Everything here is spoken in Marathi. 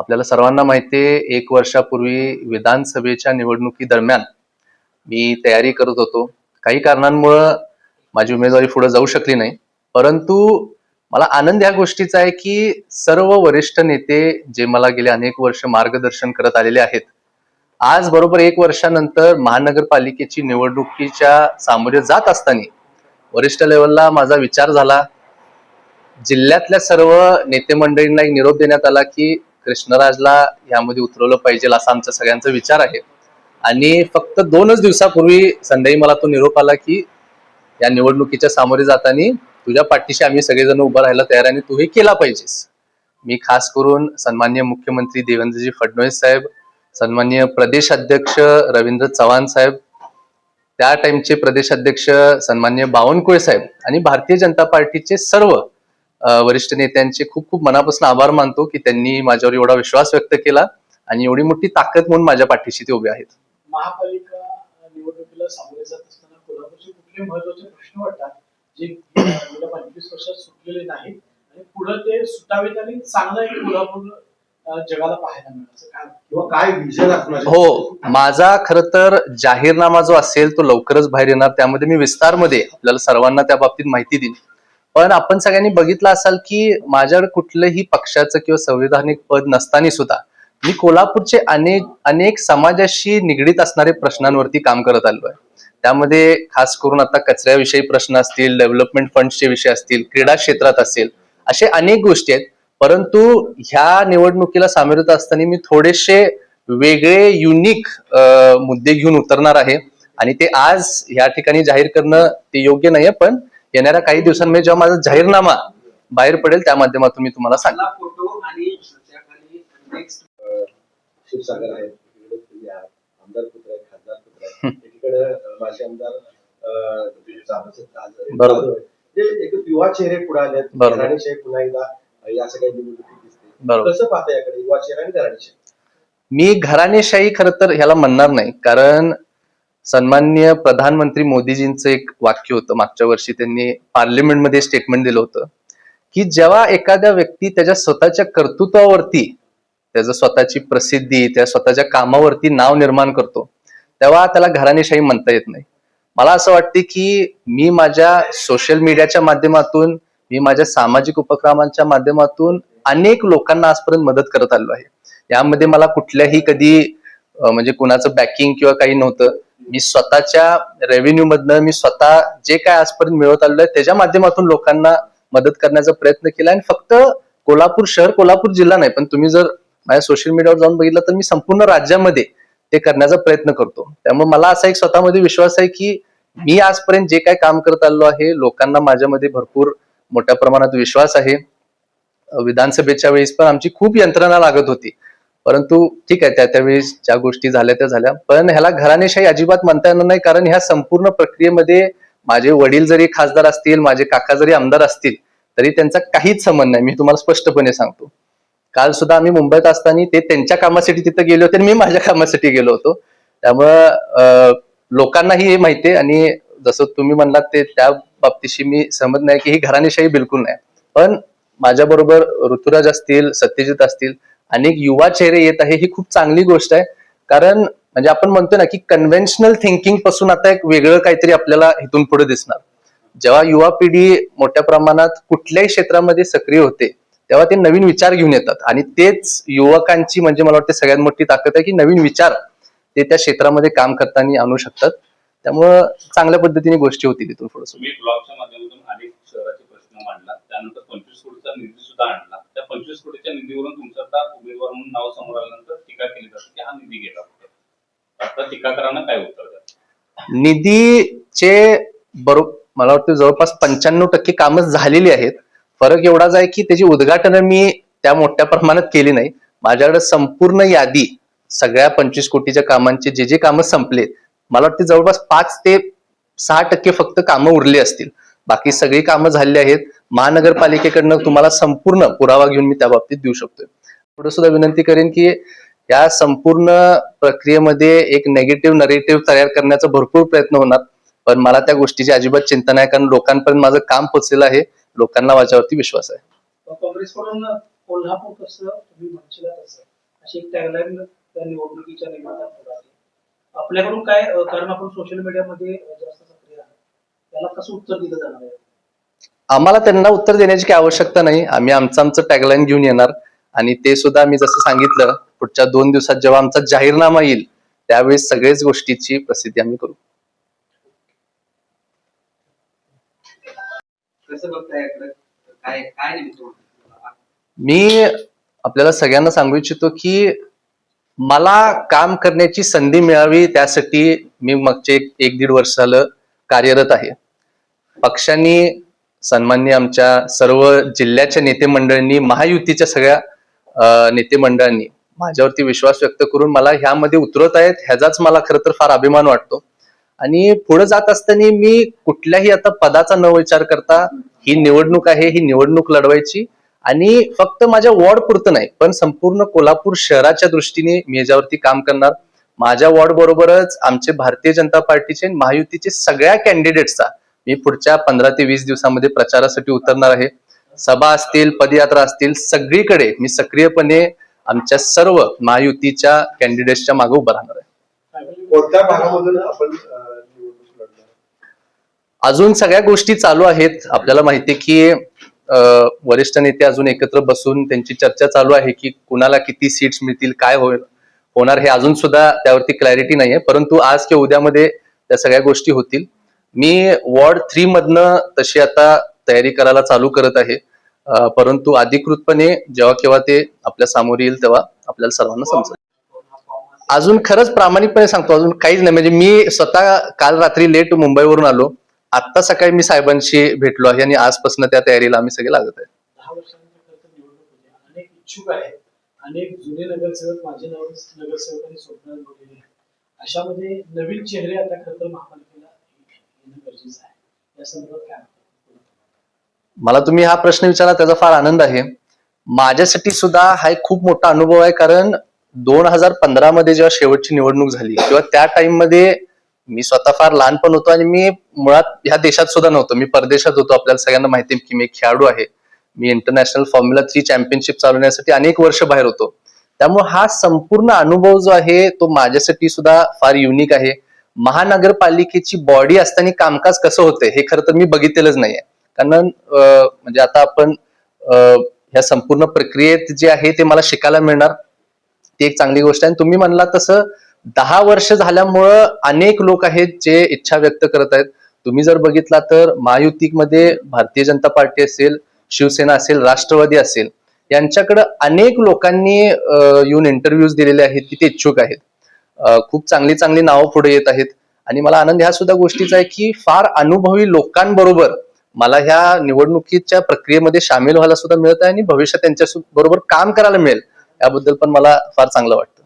आपल्याला सर्वांना माहिती आहे एक वर्षापूर्वी विधानसभेच्या निवडणुकी दरम्यान मी तयारी करत होतो. काही कारणांमुळं माझी उमेदवारी पुढे जाऊ शकली नाही. परंतु मला आनंद ह्या गोष्टीचा आहे की सर्व वरिष्ठ नेते जे मला गेले अनेक वर्ष मार्गदर्शन करत आलेले आहेत आज बरोबर एक वर्षानंतर महानगरपालिकेची निवडणुकीच्या सामोरे जात असताना वरिष्ठ लेवलला माझा विचार झाला. जिल्ह्यातल्या सर्व नेते मंडळींना एक निरोप देण्यात आला की कृष्णराजला यामध्ये उतरवलं पाहिजे असा आमचा सगळ्यांचा विचार आहे. आणि फक्त दोनच दिवसापूर्वी संध्याकाळी मला तो निरोप आला की या निवडणुकीच्या सामोरे जाताना तुझ्या पाठीशी आम्ही सगळेजण उभं राहायला तयार आणि तू हे केला पाहिजेस. मी खास करून सन्मान्य मुख्यमंत्री देवेंद्रजी फडणवीस साहेब सन्मान्य प्रदेश अध्यक्ष रवींद्र चव्हाण साहेब त्या टाइमचे प्रदेश अध्यक्ष सन्मान्य बावनकुळे साहेब आणि भारतीय जनता पार्टीचे सर्व वरिष्ठ नेत्यांचे खूप खूप मनापासून आभार मानतो की त्यांनी माझ्यावर एवढा विश्वास व्यक्त केला आणि एवढी मोठी ताकद म्हणून माझ्या पाठीशी ते उभे आहेत. महापालिका निवडणुकीला सामोरे जात असताना कोल्हापूरचे कुठले महत्त्वाचे प्रश्न वाटतात जे गेल्या पंचवीस वर्षात सुटलेले नाहीत आणि पुढे ते सुटावेत आणि चांगलं एक कोल्हापूर अं, जगाला पाहायला मिळेल असं काय? किंवा काय विजन असणार आहे? हो माझा खर तर जाहीरनामा जो असेल तो लवकरच बाहेर येणार. त्यामध्ये मी विस्तारमध्ये आपल्याला सर्वांना त्या बाबतीत माहिती देईन. पण आपण सगळ्यांनी बघितलं असाल की माझ्याकडे कुठलंही पक्षाचं किंवा संविधानिक पद नसताना सुद्धा मी कोल्हापूरचे अनेक अनेक समाजाशी निगडीत असणारे प्रश्नांवरती काम करत आलो आहे. त्यामध्ये खास करून आता कचऱ्याविषयी प्रश्न असतील डेव्हलपमेंट फंडचे विषय असतील क्रीडा क्षेत्रात असेल असे अनेक गोष्टी आहेत. परंतु ह्या निवडणुकीला सामोरे होत असताना मी थोडेसे वेगळे युनिक मुद्दे घेऊन उतरणार आहे. आणि ते आज या ठिकाणी जाहीर करणं ते योग्य नाहीये पण येणाऱ्या काही दिवसांमध्ये जेव्हा माझा जाहीरनामा बाहेर पडेल त्या माध्यमातून मी तुम्हाला सांगेन. जाधव- बरोबर. युवा चेहरे पुढे आले बरोबर. घराणेशाही पुन्हा एकदा अं, या सगळ्या निवडणुकीत दिसते. बरोबर. कसं पाहता याकडे? युवा चेहरा आणि घराणेशाही मी घराणेशाही खरं तर ह्याला म्हणणार नाही कारण सन्मान्य प्रधानमंत्री मोदीजींचं एक वाक्य होतं. मागच्या वर्षी त्यांनी पार्लिमेंटमध्ये स्टेटमेंट दिलं होतं की जेव्हा एखाद्या व्यक्ती त्याच्या स्वतःच्या कर्तृत्वावरती त्याचं स्वतःची प्रसिद्धी त्या स्वतःच्या कामावरती नाव निर्माण करतो तेव्हा त्याला घराणेशाही म्हणता येत नाही. मला असं वाटते की मी माझ्या सोशल मीडियाच्या माध्यमातून मी माझ्या सामाजिक उपक्रमांच्या माध्यमातून अनेक लोकांना आजपर्यंत मदत करत आलो आहे. यामध्ये मला कुठल्याही कधी म्हणजे कुणाचं बॅकिंग किंवा काही नव्हतं. मी स्वतःच्या रेव्हेन्यू मधनं मी स्वतः जे काय आजपर्यंत मिळवत आलेलो आहे त्याच्या माध्यमातून लोकांना मदत करण्याचा प्रयत्न केला. आणि फक्त कोल्हापूर शहर कोल्हापूर जिल्हा नाही पण तुम्ही जर माझ्या सोशल मीडियावर जाऊन बघितलं तर मी संपूर्ण राज्यामध्ये ते करण्याचा प्रयत्न करतो. त्यामुळे मला असा एक स्वतःमध्ये विश्वास आहे की मी आजपर्यंत जे काय काम करत आलो आहे लोकांना माझ्यामध्ये भरपूर मोठ्या प्रमाणात विश्वास आहे. विधानसभेच्या वेळेस पण आमची खूप यंत्रणा लागत होती. परंतु ठीक आहे त्या त्यावेळेस ज्या गोष्टी झाल्या त्या झाल्या. पण ह्याला घराणेशाही अजिबात म्हणता येणार नाही कारण ह्या संपूर्ण प्रक्रियेमध्ये माझे वडील जरी खासदार असतील माझे काका जरी आमदार असतील तरी त्यांचा काहीच संबंध नाही. मी तुम्हाला स्पष्टपणे सांगतो. काल सुद्धा आम्ही मुंबईत असताना ते त्यांच्या कामासाठी तिथं गेले होते आणि मी माझ्या कामासाठी गेलो होतो. त्यामुळं लोकांनाही हे माहिती आहे आणि जसं तुम्ही म्हणलात ते त्या बाबतीशी मी सहमत नाही की ही घराणेशाही बिलकुल नाही. पण माझ्याबरोबर ऋतुराज असतील सत्यजित असतील अनेक युवा चेहरे येत आहे ही खूप चांगली गोष्ट आहे. कारण म्हणजे आपण म्हणतो ना की कन्व्हेन्शनल थिंकिंगपासून आता एक वेगळं काहीतरी आपल्याला इथून पुढे दिसणार. जेव्हा युवा पिढी मोठ्या प्रमाणात कुठल्याही क्षेत्रामध्ये सक्रिय होते तेव्हा ते नवीन विचार घेऊन येतात. आणि तेच युवकांची म्हणजे मला वाटते सगळ्यात मोठी ताकद आहे की नवीन विचार ते त्या क्षेत्रामध्ये काम करताना आणू शकतात. त्यामुळं चांगल्या पद्धतीने गोष्टी होती तिथून पुढे ब्लॉगच्या माध्यमातून अनेक शहराचे प्रश्न मांडला त्यानंतर पंचवीस कोटीचा निधी सुद्धा आणला. त्या पंचवीस कोटीच्या निधीवरून तुमचं म्हणून नाव समोर आल्यानंतर टीका केली जाते की हा निधी गेला कुठे? आता टीकाकारांना काय उत्तर द्या निधीचे बरोबर मला वाटतं जवळपास पंच्याण्णव टक्के कामं झालेली आहेत. फरक एवढाच आहे की त्याची उद्घाटन मी त्या मोठ्या प्रमाणात केली नाही. माझ्याकडे संपूर्ण यादी सगळ्या पंचवीस कोटीच्या कामांचे जे जे कामं संपले मला वाटते जवळपास पाच ते सहा टक्के फक्त कामं उरली असतील. बाकी सगळी कामं झालेली आहेत. महानगरपालिकेकडनं तुम्हाला संपूर्ण पुरावा घेऊन मी त्या बाबतीत देऊ शकतोय. पुढे सुद्धा विनंती करेन की या संपूर्ण प्रक्रियेमध्ये एक नेगेटिव्ह नरेटिव्ह तयार करण्याचा भरपूर प्रयत्न होणार. पण मला त्या गोष्टीची अजिबात चिंता नाही कारण लोकांपर्यंत माझं काम पोचलेलं आहे. लोकांना माझ्यावरती विश्वास आहे. काँग्रेसकडून कोल्हापूर कसं तुम्ही म्हणशील तसं अशी एक टॅगलाईन त्या निवडणुकीच्या निमित्तानं पुढे आली आपल्याकडून काय कारण आपण सोशल मीडियामध्ये जास्त सक्रिय आहात. त्याला कसं उत्तर दिलं जाणार आहे? आम्हाला त्यांना उत्तर देण्याची काही आवश्यकता नाही. आम्ही आमचं आमचं टॅगलाईन घेऊन येणार. आणि ते सुद्धा मी जसं सांगितलं पुढच्या दोन दिवसात जेव्हा आमचा जाहीरनामा येईल त्यावेळेस सगळेच गोष्टीची प्रसिद्धी आम्ही करू. मी आपल्याला सगळ्यांना सांगू इच्छितो की मला काम करण्याची संधी मिळावी त्यासाठी मी मागचे एक दीड वर्ष झालं कार्यरत आहे. पक्षांनी सन्मान्य आमच्या सर्व जिल्ह्याच्या नेते मंडळींनी महायुतीच्या सगळ्या नेते मंडळांनी माझ्यावरती विश्वास व्यक्त करून मला ह्यामध्ये उतरवत आहेत ह्याचाच मला खरं तर फार अभिमान वाटतो. आणि पुढे जात असताना मी कुठल्याही आता पदाचा न विचार करता ही निवडणूक आहे ही निवडणूक लढवायची. आणि फक्त माझ्या वॉर्ड पुरतं नाही पण संपूर्ण कोल्हापूर शहराच्या दृष्टीने मी याच्यावरती काम करणार. माझ्या वॉर्ड बरोबरच आमचे भारतीय जनता पार्टीचे महायुतीचे सगळ्या कॅन्डिडेट्सचा मी पुढच्या पंधरा ते वीस दिवसामध्ये प्रचारासाठी उतरणार आहे. सभा असतील पदयात्रा असतील सगळीकडे मी सक्रियपणे आमच्या सर्व महायुतीच्या कॅन्डिडेट्सच्या मागे उभं राहणार आहे. अजून सगळ्या गोष्टी चालू आहेत. आपल्याला माहिती की वरिष्ठ नेते अजून एकत्र बसून त्यांची चर्चा चालू आहे की कुणाला किती सीट्स मिळतील काय होईल होणार हे अजून सुद्धा त्यावरती क्लॅरिटी नाहीये. परंतु आज किंवा उद्यामध्ये त्या सगळ्या गोष्टी होतील. मी वॉर्ड थ्री मधनं तशी आता तयारी करायला चालू करत आहे. परंतु अधिकृतपणे जेव्हा केव्हा ते आपल्यासमोर येईल तेव्हा आपल्याला सर्वांना समजेल. अजून खरंच प्रामाणिकपणे सांगतो अजून काहीच नाही. म्हणजे मी स्वतः काल रात्री लेट मुंबईवरून आलो. आता सकाळी मी साहेबांशी भेटलो आहे आणि आजपासून त्या तयारीला आम्ही सगळे लागत आहे. अनेक जुने नगरसेवक नगरसेवकांनी स्वप्न बघितले अशामध्ये नवीन चेहरे आता खरं तर महापालिकेला गरजेचं आहे. या संदर्भात काय मला तुम्ही हा प्रश्न विचारला त्याचा फार आनंद आहे. माझ्यासाठी सुद्धा हा एक खूप मोठा अनुभव आहे कारण दोन हजार पंधरा मध्ये जेव्हा शेवटची निवडणूक झाली तेव्हा त्या टाइममध्ये मी स्वतः फार लहानपण होतो आणि मी मुळात ह्या देशात सुद्धा नव्हतो. मी परदेशात होतो. आपल्याला सगळ्यांना माहिती आहे की मी एक खेळाडू आहे. मी इंटरनॅशनल फॉर्म्युला थ्री चॅम्पियनशिप चालवण्यासाठी अनेक वर्ष बाहेर होतो. त्यामुळे हा संपूर्ण अनुभव जो आहे तो माझ्यासाठी सुद्धा फार युनिक आहे. महानगरपालिकेची बॉडी असताना कामकाज कसं होतं हे खरं तर मी बघितलेलंच नाहीये. कारण म्हणजे आता आपण ह्या संपूर्ण प्रक्रियेत जे आहे ते मला शिकायला मिळणार. ती एक चांगली गोष्ट आहे. आणि तुम्ही म्हणला तसं दहा वर्ष झाल्यामुळं अनेक लोक आहेत जे इच्छा व्यक्त करत आहेत. तुम्ही जर बघितला तर महायुतीमध्ये भारतीय जनता पार्टी असेल शिवसेना असेल राष्ट्रवादी असेल यांच्याकडे अनेक लोकांनी येऊन इंटरव्ह्यूज दिलेले आहेत की ते इच्छुक आहेत. खूप चांगली चांगली नावं पुढे येत आहेत. आणि मला आनंद ह्या सुद्धा गोष्टीचा आहे की फार अनुभवी लोकांबरोबर मला ह्या निवडणुकीच्या प्रक्रियेमध्ये सामील व्हायला सुद्धा मिळत आहे आणि भविष्यात त्यांच्या बरोबर काम करायला मिळेल याबद्दल पण मला फार चांगलं वाटतं.